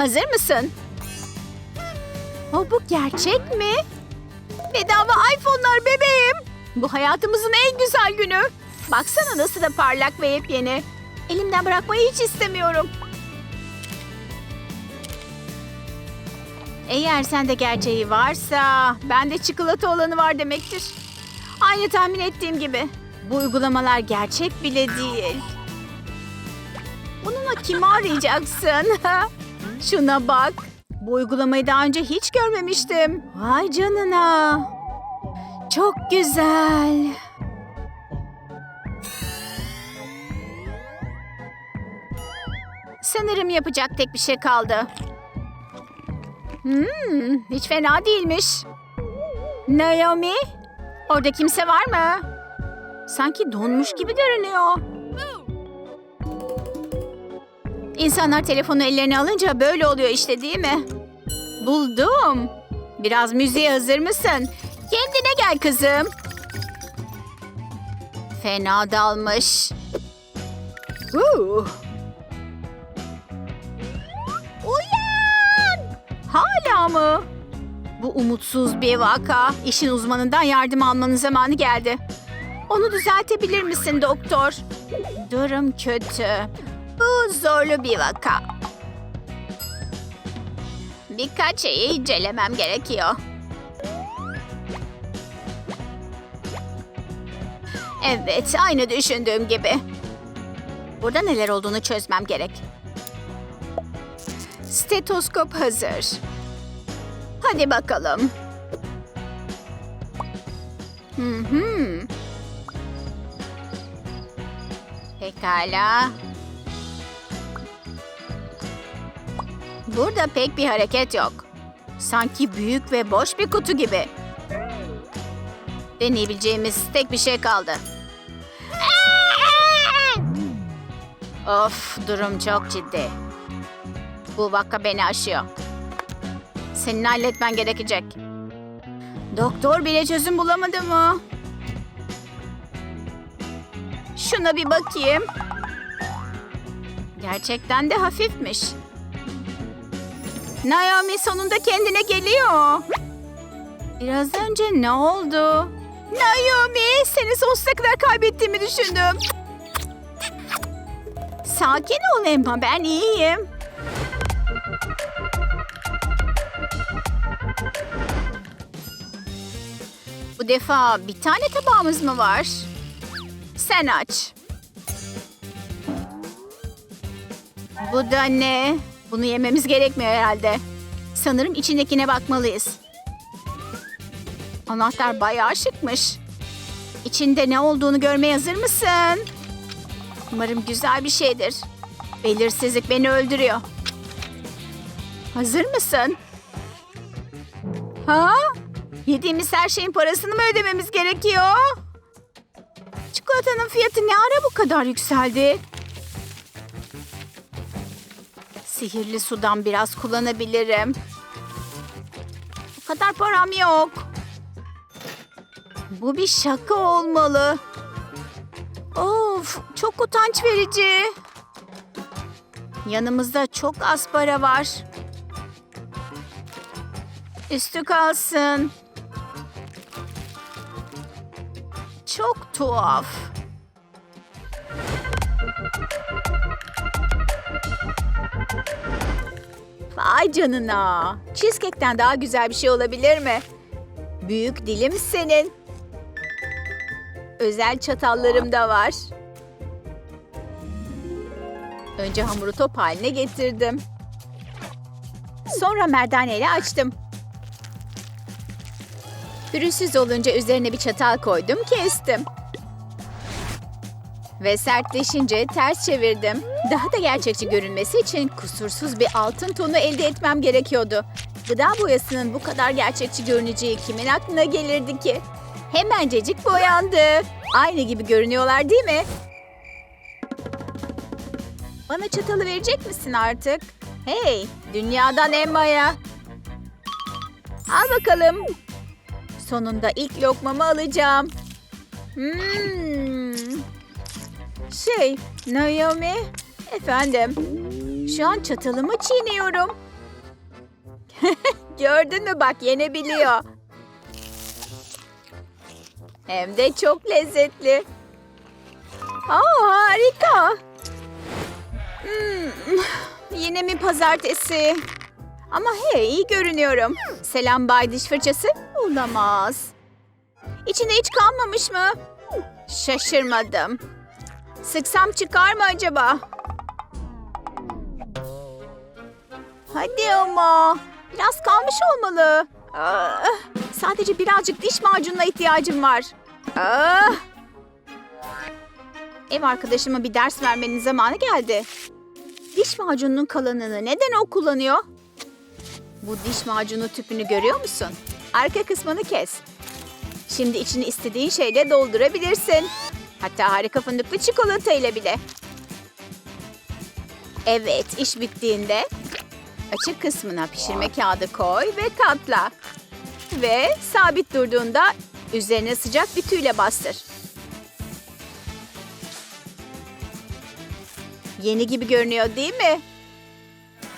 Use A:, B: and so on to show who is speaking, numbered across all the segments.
A: Hazır mısın? O bu gerçek mi? Bedava iPhone'lar bebeğim. Bu hayatımızın en güzel günü. Baksana nasıl da parlak ve yepyeni. Elimden bırakmayı hiç istemiyorum. Eğer sende gerçeği varsa bende çikolata olanı var demektir. Aynı tahmin ettiğim gibi. Bu uygulamalar gerçek bile değil. Bununla kimi arayacaksın? Şuna bak. Bu uygulamayı daha önce hiç görmemiştim. Vay canına. Çok güzel. Sanırım yapacak tek bir şey kaldı. Hmm, hiç fena değilmiş. Naomi, orada kimse var mı? Sanki donmuş gibi görünüyor. İnsanlar telefonu ellerine alınca böyle oluyor işte değil mi? Buldum. Biraz müziğe hazır mısın? Kendine gel kızım. Fena dalmış. Uh. Uyan! Hala mı? Bu umutsuz bir vaka. İşin uzmanından yardım almanın zamanı geldi. Onu düzeltebilir misin doktor? Durum kötü. Zorlu bir vaka. Birkaç şeyi incelemem gerekiyor. Evet, aynı düşündüğüm gibi. Burada neler olduğunu çözmem gerek. Stetoskop hazır. Hadi bakalım. Hı hı. Pekala. Burada pek bir hareket yok. Sanki büyük ve boş bir kutu gibi. Deneyebileceğimiz tek bir şey kaldı. Of, durum çok ciddi. Bu vaka beni aşıyor. Senin halletmen gerekecek. Doktor bile çözüm bulamadı mı? Şuna bir bakayım. Gerçekten de hafifmiş. Naomi sonunda kendine geliyor. Biraz önce ne oldu? Naomi seni sonsuza kadar kaybettiğimi düşündüm. Sakin ol Emma ben iyiyim. Bu defa bir tane tabağımız mı var? Sen aç. Bu da ne? Bunu yememiz gerekmiyor herhalde. Sanırım içindekine bakmalıyız. Anahtar bayağı şıkmış. İçinde ne olduğunu görmeye hazır mısın? Umarım güzel bir şeydir. Belirsizlik beni öldürüyor. Hazır mısın? Ha? Yediğimiz her şeyin parasını mı ödememiz gerekiyor? Çikolatanın fiyatı ne ara bu kadar yükseldi? Sihirli sudan biraz kullanabilirim. Bu kadar param yok. Bu bir şaka olmalı. Of, çok utanç verici. Yanımızda çok az para var. Üstü kalsın. Çok tuhaf. Vay canına. Cheesecake'ten daha güzel bir şey olabilir mi? Büyük dilim senin. Özel çatallarım da var. Önce hamuru top haline getirdim. Sonra merdaneyle açtım. Pürüzsüz olunca üzerine bir çatal koydum, kestim. Ve sertleşince ters çevirdim. Daha da gerçekçi görünmesi için kusursuz bir altın tonu elde etmem gerekiyordu. Gıda boyasının bu kadar gerçekçi görüneceği kimin aklına gelirdi ki? Hemencecik boyandı. Aynı gibi görünüyorlar değil mi? Bana çatalı verecek misin artık? Hey, dünyadan Emma'ya. Al bakalım. Sonunda ilk lokmamı alacağım. Hmm. Şey, Naomi, efendim. Şu an çatalımı çiğniyorum. Gördün mü bak yenebiliyor. Hem de çok lezzetli. Aa harika. Hmm, yine mi pazartesi? Ama hey iyi görünüyorum. Selam Bay Diş Fırçası. Olamaz. İçinde hiç kalmamış mı? Şaşırmadım. Sıksam çıkar mı acaba? Hadi ama. Biraz kalmış olmalı. Ah, sadece birazcık diş macununa ihtiyacım var. Ah. Ev arkadaşıma bir ders vermenin zamanı geldi. Diş macununun kalanını neden o kullanıyor? Bu diş macunu tüpünü görüyor musun? Arka kısmını kes. Şimdi içini istediğin şeyle doldurabilirsin. Hatta harika fındıklı çikolata ile bile. Evet, iş bittiğinde açık kısmına pişirme kağıdı koy ve katla. Ve sabit durduğunda üzerine sıcak bir tüyle bastır. Yeni gibi görünüyor değil mi?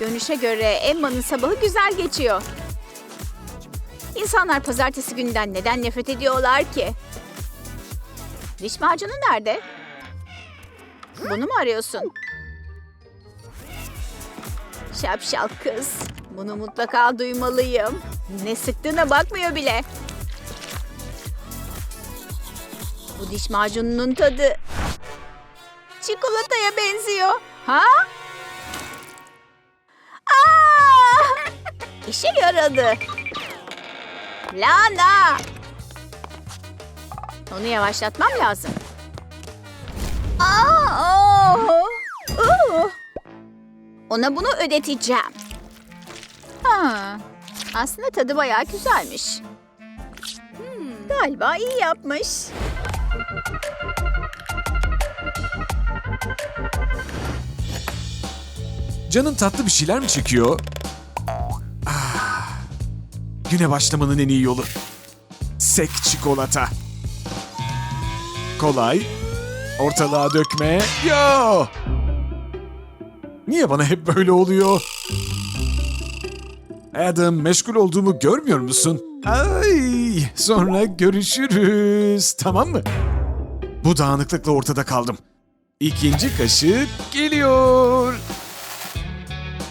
A: Görünüşe göre Emma'nın sabahı güzel geçiyor. İnsanlar pazartesi günden neden nefret ediyorlar ki? Diş macunu nerede? Bunu mu arıyorsun? Şapşal kız. Bunu mutlaka duymalıyım. Ne sıktığına bakmıyor bile. Bu diş macununun tadı çikolataya benziyor. Ha? Aa! İşe yaradı. Lana! Onu yavaşlatmam lazım. Aa! oo! Ona bunu ödeteceğim. Ha, aslında tadı bayağı güzelmiş. Hmm, galiba iyi yapmış.
B: Canın tatlı bir şeyler mi çekiyor? Ah, güne başlamanın en iyi yolu. Sek çikolata. Kolay. Ortalığa dökme. Yo! Niye bana hep böyle oluyor? Adam meşgul olduğumu görmüyor musun? Ay, sonra görüşürüz. Tamam mı? Bu dağınıklıkla ortada kaldım. İkinci kaşık geliyor.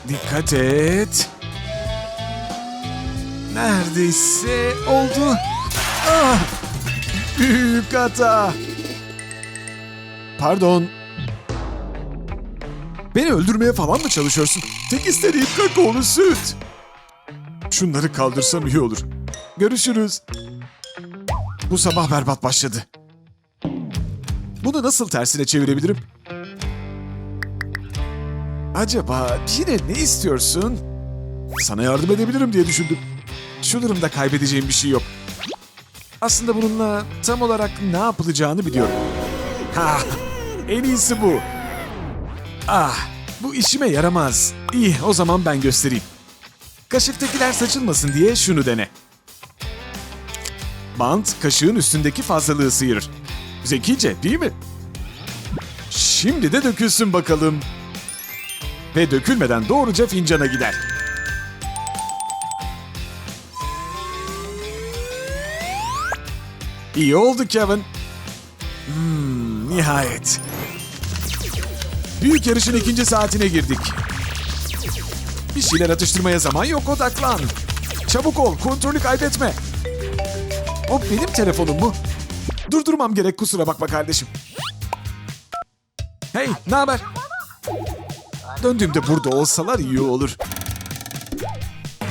B: Dikkat et. Neredeyse oldu. Ah! Büyük hata. Pardon. Beni öldürmeye falan mı çalışıyorsun? Tek istediğim kakaolu süt. Şunları kaldırsam iyi olur. Görüşürüz. Bu sabah berbat başladı. Bunu nasıl tersine çevirebilirim? Acaba yine ne istiyorsun? Sana yardım edebilirim diye düşündüm. Şu durumda kaybedeceğim bir şey yok. Aslında bununla tam olarak ne yapılacağını biliyorum. Ha, en iyisi bu. Ah, bu işime yaramaz. İyi, o zaman ben göstereyim. Kaşıktakiler saçılmasın diye şunu dene. Bant kaşığın üstündeki fazlalığı sıyırır. Zekice değil mi? Şimdi de dökülsün bakalım ve dökülmeden doğruca fincana gider. İyi oldu Kevin. Hmm, nihayet. Büyük yarışın ikinci saatine girdik. Bir şeyler atıştırmaya zaman yok odaklan. Çabuk ol kontrolü kaybetme. O benim telefonum mu? Durdurmam gerek kusura bakma kardeşim. Hey ne haber? Döndüğümde burada olsalar iyi olur.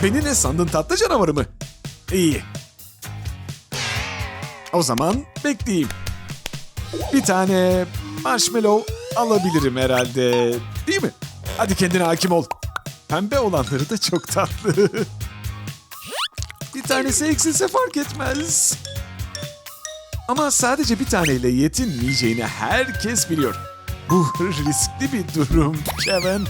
B: Beni ne sandın tatlı canavarı mı? İyi. O zaman bekleyeyim. Bir tane marshmallow alabilirim herhalde. Değil mi? Hadi kendine hakim ol. Pembe olanları da çok tatlı. bir tanesi eksilse fark etmez. Ama sadece bir taneyle yetinmeyeceğini herkes biliyor. Bu riskli bir durum Kevin.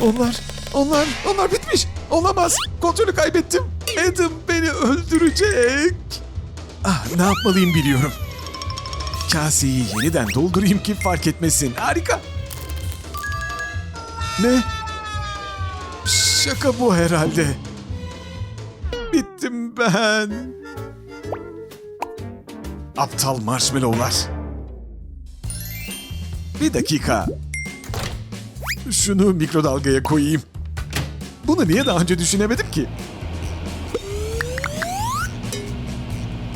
B: Onlar, onlar, onlar bitmiş. Olamaz. Kontrolü kaybettim. Adam beni öldürecek. Ah, ne yapmalıyım biliyorum. Kaseyi yeniden doldurayım ki fark etmesin. Harika. Ne? Şaka bu herhalde. Bittim ben. Aptal marshmallowlar. Bir dakika. Şunu mikrodalgaya koyayım. Bunu niye daha önce düşünemedim ki?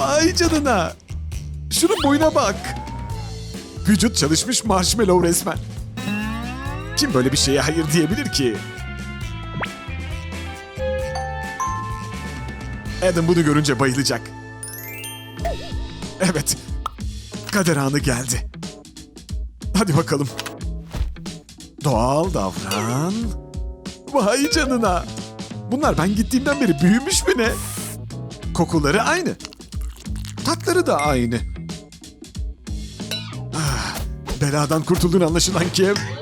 B: Ay canına. Şunun boyuna bak. Vücut çalışmış marshmallow resmen. Kim böyle bir şeye hayır diyebilir ki? Adam bunu görünce bayılacak. Evet. Kader anı geldi. Hadi bakalım. Doğal davran. Vay canına. Bunlar ben gittiğimden beri büyümüş mü ne? Kokuları aynı. Tatları da aynı. Beladan kurtuldun anlaşılan Kev.